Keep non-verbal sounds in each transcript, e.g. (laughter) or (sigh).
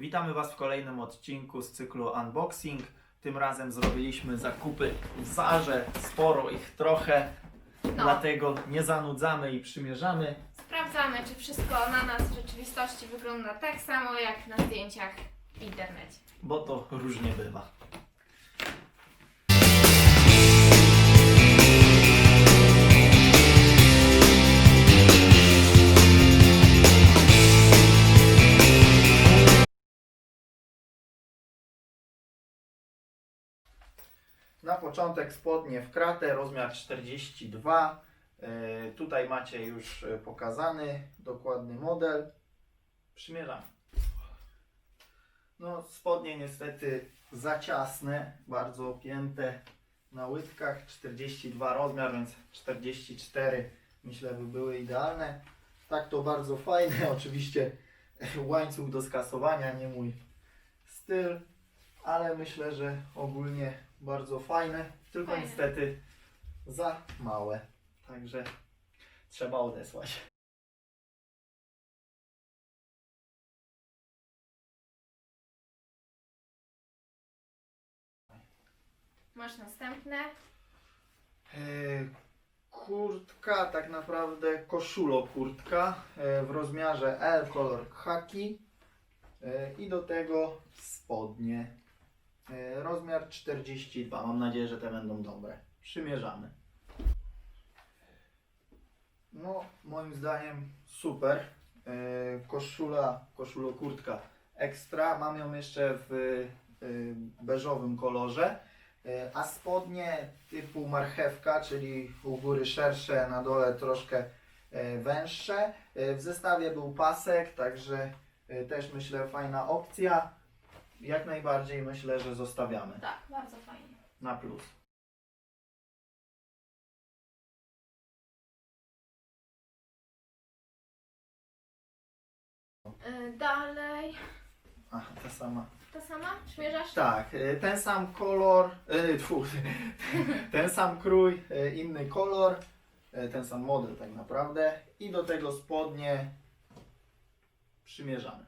Witamy Was w kolejnym odcinku z cyklu Unboxing. Tym razem zrobiliśmy zakupy w Zarze, sporo ich trochę, No, dlatego nie zanudzamy i przymierzamy. sprawdzamy, czy wszystko na nas w rzeczywistości wygląda tak samo jak na zdjęciach w internecie. bo to różnie bywa. Na początek spodnie w kratę, rozmiar 42. Yy, tutaj macie już yy, pokazany dokładny model. Przymierzamy. No, spodnie niestety za ciasne, bardzo opięte na łydkach. 42 rozmiar, więc 44 myślę by były idealne. Tak to bardzo fajne, (laughs) oczywiście łańcuch do skasowania, nie mój styl, ale myślę, że ogólnie bardzo fajne, tylko Fajne. niestety za małe. Także trzeba odesłać. Masz następne. E, Kurtka, tak naprawdę koszulo kurtka e, w rozmiarze L, kolor khaki e, i do tego spodnie. E, Rozmiar 42. Mam nadzieję, że te będą dobre. Przymierzamy. No, moim zdaniem super. E, Koszula, koszulo kurtka ekstra. Mam ją jeszcze w e, beżowym kolorze. A spodnie typu marchewka, czyli u góry szersze, na dole troszkę węższe. W zestawie był pasek, także też myślę fajna opcja. Jak najbardziej myślę, że zostawiamy Tak, bardzo fajnie. na plus. Yy, dalej. Aha, ta sama. Ta sama? Śmierzasz? Tak, e, ten sam kolor, e, tfu, (laughs) ten sam krój, e, inny kolor, e, ten sam model tak naprawdę i do tego spodnie przymierzamy.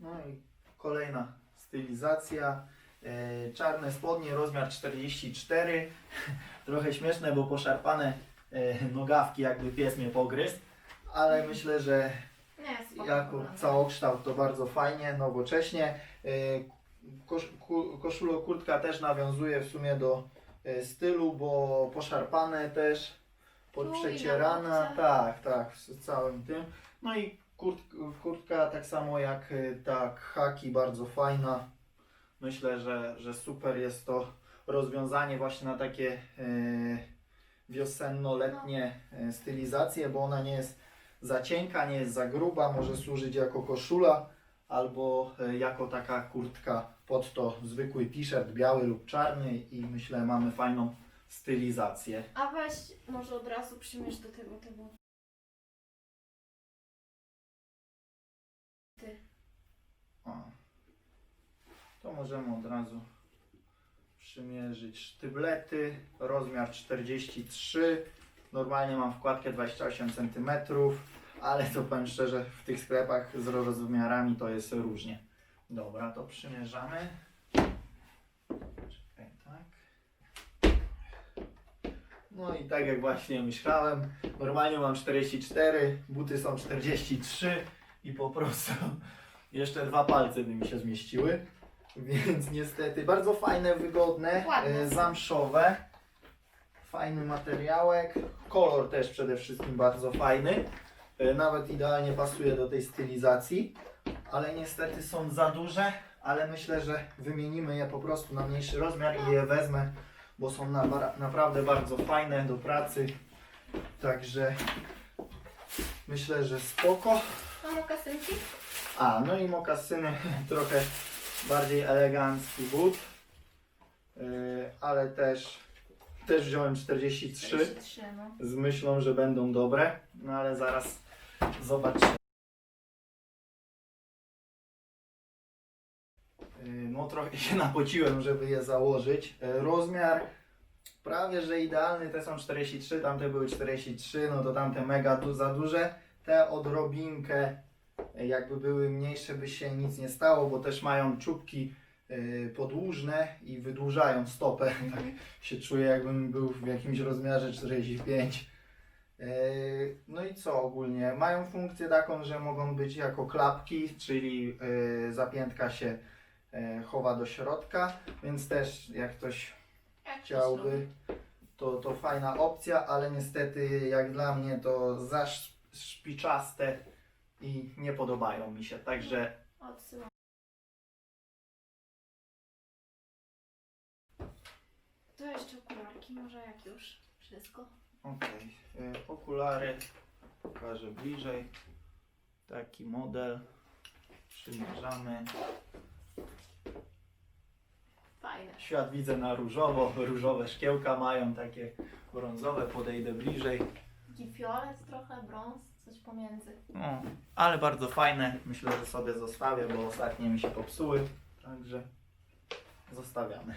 No i kolejna stylizacja, e, czarne spodnie, rozmiar 44, (laughs) trochę śmieszne, bo poszarpane e, nogawki, jakby pies mnie pogryzł, ale myślę, że Nie, jako całokształt to bardzo fajnie, nowocześnie. Yy, Kosz, ku, koszulo kurtka też nawiązuje w sumie do stylu, bo poszarpane też, podprzecierana, tak, tak, z całym tym. No i kurt, kurtka tak samo jak y, ta haki, bardzo fajna. Myślę, że, że super jest to rozwiązanie właśnie na takie y, wiosenno-letnie y, stylizacje, bo ona nie jest za cienka, nie jest za gruba, może służyć jako koszula albo jako taka kurtka pod to zwykły t-shirt biały lub czarny i myślę mamy fajną stylizację. A weź może od razu przymierz do tego tego. Ty. O. To możemy od razu przymierzyć sztyblety, rozmiar 43. Normalnie mam wkładkę 28 cm, ale to powiem szczerze, w tych sklepach z rozmiarami to jest różnie. Dobra, to przymierzamy. Czekaj, tak. No i tak jak właśnie myślałem, normalnie mam 44, buty są 43 i po prostu (laughs) jeszcze dwa palce by mi się zmieściły. Więc niestety bardzo fajne, wygodne, Ładne e, zamszowe. Fajny materiałek. Kolor też przede wszystkim bardzo fajny. E, Nawet idealnie pasuje do tej stylizacji. Ale niestety są za duże, ale myślę, że wymienimy je po prostu na mniejszy rozmiar i je wezmę, bo są na, naprawdę bardzo fajne do pracy. Także myślę, że spoko. A mokasynki? A, no i mokasyny, (laughs) trochę bardziej elegancki but, yy, ale też, też wziąłem 43 43, no. z myślą, że będą dobre, no ale zaraz zobaczymy. Yy, No trochę się napociłem, żeby je założyć. Yy, Rozmiar prawie, że idealny, te są 43, tamte były 43, no to tamte mega du za duże. Te odrobinkę Jakby były mniejsze, by się nic nie stało, bo też mają czubki e, podłużne i wydłużają stopę. (laughs) Tak się czuję, jakbym był w jakimś rozmiarze 45. E, No i co ogólnie? Mają funkcję taką, że mogą być jako klapki, czyli e, zapiętka się chowa do środka, więc też jak ktoś chciałby, to, to fajna opcja, ale niestety jak dla mnie to za sz- szpiczaste i nie podobają mi się, także Odsyłam. To jeszcze okularki, może jak już wszystko. okej, Y, okulary pokażę bliżej, taki model, przymierzamy, Fajne. świat widzę na różowo, różowe szkiełka mają takie brązowe, podejdę bliżej, Taki fiolet trochę, brąz, coś pomiędzy. no, ale bardzo fajne, myślę, że sobie zostawię, bo ostatnie mi się popsuły, także zostawiamy.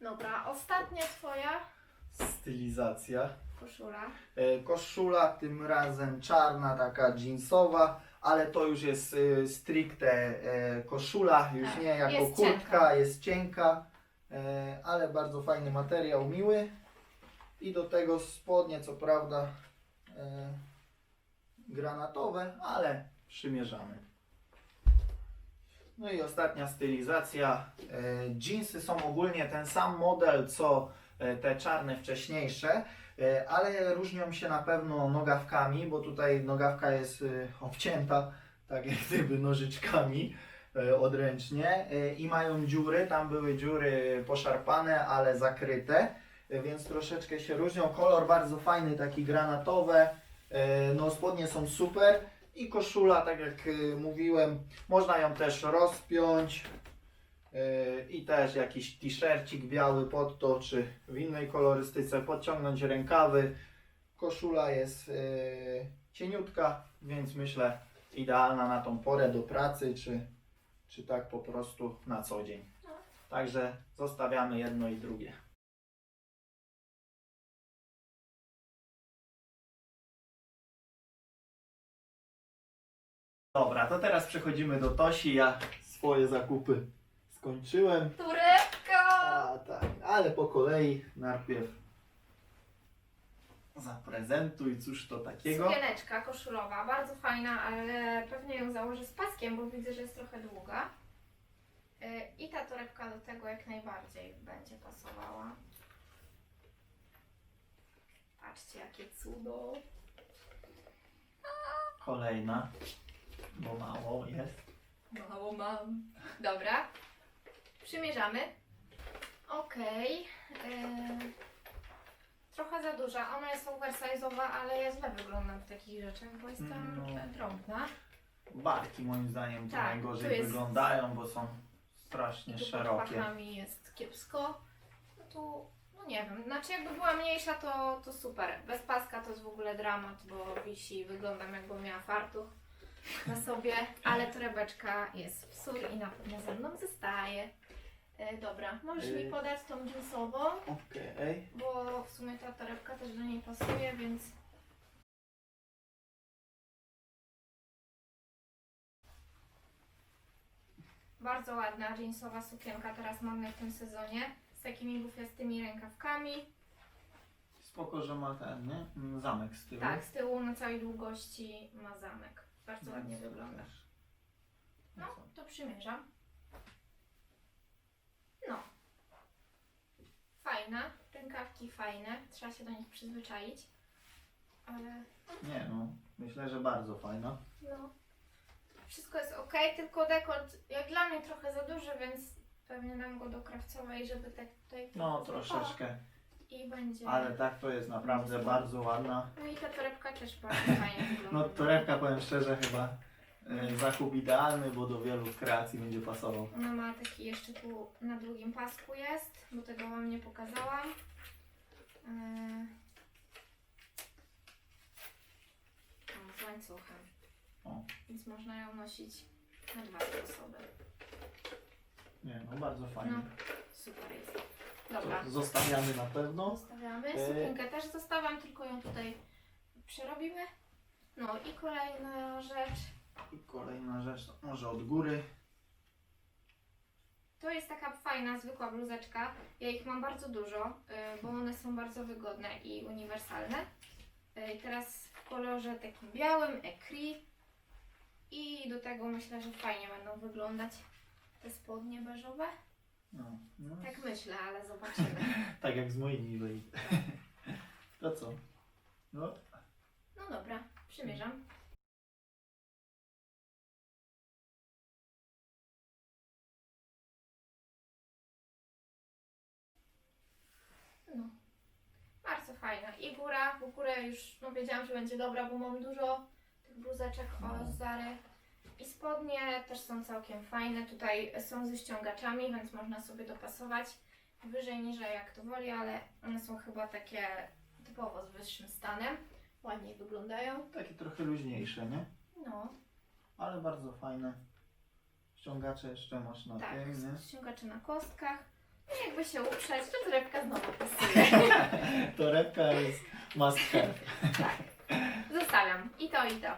Dobra, ostatnia twoja Stylizacja. koszula. E, Koszula tym razem czarna, taka jeansowa, ale to już jest e, stricte e, koszula, już Tak, nie jako jest kurtka, cienka. jest cienka, e, ale bardzo fajny materiał, miły. I do tego spodnie, co prawda e, granatowe, ale przymierzamy. No i ostatnia stylizacja. E, Jeansy są ogólnie ten sam model co e, te czarne wcześniejsze, ale różnią się na pewno nogawkami, bo tutaj nogawka jest e, obcięta tak jak (laughs) gdyby nożyczkami e, odręcznie e, i mają dziury, tam były dziury poszarpane, ale zakryte, e, więc troszeczkę się różnią. Kolor bardzo fajny, taki granatowe, e, no spodnie są super. I koszula, tak jak e, mówiłem, można ją też rozpiąć. e, i też jakiś t-shircik biały pod to, czy w innej kolorystyce, podciągnąć rękawy. Koszula jest e, cieniutka, więc myślę idealna na tą porę do pracy, czy, czy tak po prostu na co dzień. Także zostawiamy jedno i drugie. Dobra, to teraz przechodzimy do Tosi. Ja swoje zakupy skończyłem. Torebka! A, tak, ale po kolei najpierw zaprezentuj, cóż to takiego. Sukieneczka koszulowa, bardzo fajna, ale pewnie ją założę z paskiem, bo widzę, że jest trochę długa. Yy, I ta torebka do tego jak najbardziej będzie pasowała. Patrzcie, jakie cudo. Kolejna, bo mało jest. Mało mam. Dobra. Przymierzamy. Okej. Yy, trochę za duża. Ona jest oversize'owa, ale ja źle wyglądam w takich rzeczach, bo jestem No. drobna. Barki moim zdaniem to Tak, najgorzej tu jest- wyglądają, bo są strasznie Tu pod szerokie. pachami jest kiepsko. No tu, no nie wiem, znaczy jakby była mniejsza to, to super. Bez paska to jest w ogóle dramat, bo wisi wyglądam jakby miała fartuch na sobie, ale torebeczka jest w sól i na pewno ze mną zostaje. E, dobra, możesz mi Y. podać tą jeansową, Okej. bo w sumie ta torebka też do niej pasuje, więc Bardzo ładna jeansowa sukienka teraz mamy w tym sezonie z takimi bufiastymi rękawkami. Spoko, że ma ten, nie? Mm, Zamek z tyłu. Tak, z tyłu na całej długości ma zamek. Bardzo ładnie Więc wygląda. No, co? to przymierzam. No. Fajna, rękawki fajne, trzeba się do nich przyzwyczaić. Ale Nie no, myślę, że bardzo fajna. no, wszystko jest ok, tylko dekolt jak dla mnie trochę za duży, więc pewnie dam go do krawcowej, żeby tak tutaj No troszeczkę, I będzie. ale tak to jest naprawdę bardzo ładna. No i ta torebka też bardzo fajnie (laughs) wygląda. No torebka powiem szczerze chyba e, zakup idealny, bo do wielu kreacji będzie pasował. Ona ma taki jeszcze tu na drugim pasku jest, bo tego Wam nie pokazałam. Yy... O, z łańcuchem. O. Więc można ją nosić na dwa sposoby. Nie no, bardzo fajnie. No, super jest. Dobra. To zostawiamy na pewno. Zostawiamy. E. Sukienkę też zostawiam, tylko ją tutaj przerobimy. No i kolejna rzecz. I kolejna rzecz, może od góry. To jest taka fajna, zwykła bluzeczka. Ja ich mam bardzo dużo, y, bo one są bardzo wygodne i uniwersalne. Y, I teraz w kolorze takim białym, ecri. I do tego myślę, że fajnie będą wyglądać te spodnie beżowe. No, no. Tak myślę, ale zobaczymy. (laughs) Tak jak z moimi byli. To co? No, No dobra, przymierzam. No, bardzo fajna. I góra, bo górę już no, wiedziałam, że będzie dobra, bo mam dużo tych bluzeczek No. o Zary. I spodnie też są całkiem fajne. Tutaj są ze ściągaczami, więc można sobie dopasować wyżej, niżej jak to woli, ale one są chyba takie typowo z wyższym stanem. Ładniej wyglądają. takie trochę luźniejsze, nie? No, Ale bardzo fajne. Ściągacze jeszcze masz na tak. nie? Ściągacze na kostkach. I jakby się uprzeć, to torebka znowu pasuje. (laughs) Torebka jest must have. tak. Zostawiam. I to, i to.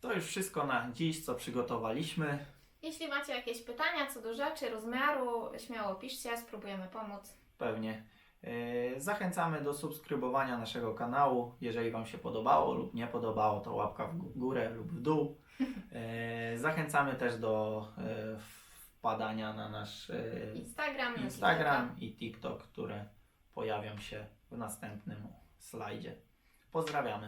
To już wszystko na dziś, co przygotowaliśmy. Jeśli macie jakieś pytania co do rzeczy, rozmiaru, śmiało piszcie, spróbujemy pomóc. Pewnie. Yy, Zachęcamy do subskrybowania naszego kanału. Jeżeli Wam się podobało lub nie podobało, to łapka w gó- górę lub w dół. Yy, Zachęcamy też do yy, wpadania na nasz yy, Instagram, na Instagram i TikTok, które pojawią się w następnym slajdzie. Pozdrawiamy.